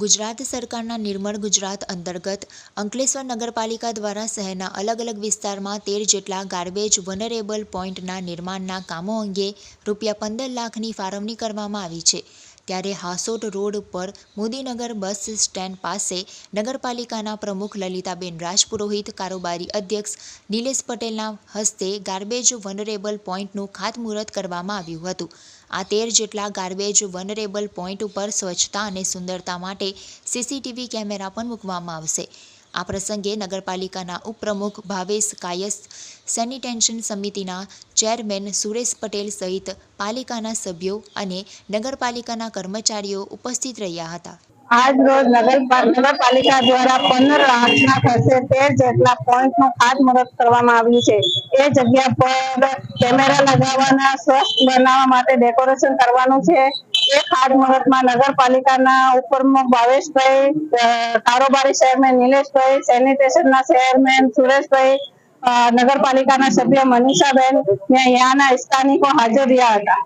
ગુજરાત સરકારના નિર્મળ ગુજરાત અંતર્ગત અંકલેશ્વર નગરપાલિકા દ્વારા શહેરના અલગ અલગ વિસ્તારમાં તેર જેટલા ગાર્બેજ વનરેબલ પોઈન્ટના નિર્માણના કામો અંગે રૂપિયા પંદર લાખની ફાળવણી કરવામાં આવી છે. ત્યારે હાસોટ રોડ ઉપર મોદીનગર બસ સ્ટેન્ડ પાસે નગરપાલિકાના પ્રમુખ લલિતાબેન રાજપુરોહિત, કારોબારી અધ્યક્ષ નિલેશ પટેલના હસ્તે ગાર્બેજ વનરેબલ પોઈન્ટનું ખાતમુહૂર્ત કરવામાં આવ્યું હતું. આ તેર જેટલા ગાર્બેજ વનરેબલ પોઈન્ટ ઉપર સ્વચ્છતા અને સુંદરતા માટે સીસીટીવી કેમેરા પણ મૂકવામાં આવશે. આ પ્રસંગે નગરપાલિકાના ઉપપ્રમુખ ભાવેશ કાયસ, સેનિટેશન સમિતિના ચેરમેન સુરેશ પટેલ સહિત પાલિકાના સભ્યો અને નગરપાલિકાના કર્મચારીઓ ઉપસ્થિત રહ્યા હતા. આજ રોજ નગરપા- નગરપાલિકા દ્વારા પંદર લાખના ખર્ચે તેર જેટલા પોઈન્ટનું ખાતમુહૂર્ત કરવામાં આવ્યું છે. એ જગ્યા પર કેમેરા લગાવવાના, સ્વસ્થ બનાવવા માટે ડેકોરેશન કરવાનું છે. એ ખાતમુહૂર્તમાં નગરપાલિકાના ઉપપ્રમુખ ભાવેશભાઈ કારોબારી ચેરમેન નિલેશભાઈ, સેનિટેશનના ચેરમેન સુરેશભાઈ નગરપાલિકાના સભ્ય મનીષાબેન ને અહીંયાના સ્થાનિકો હાજર રહ્યા હતા.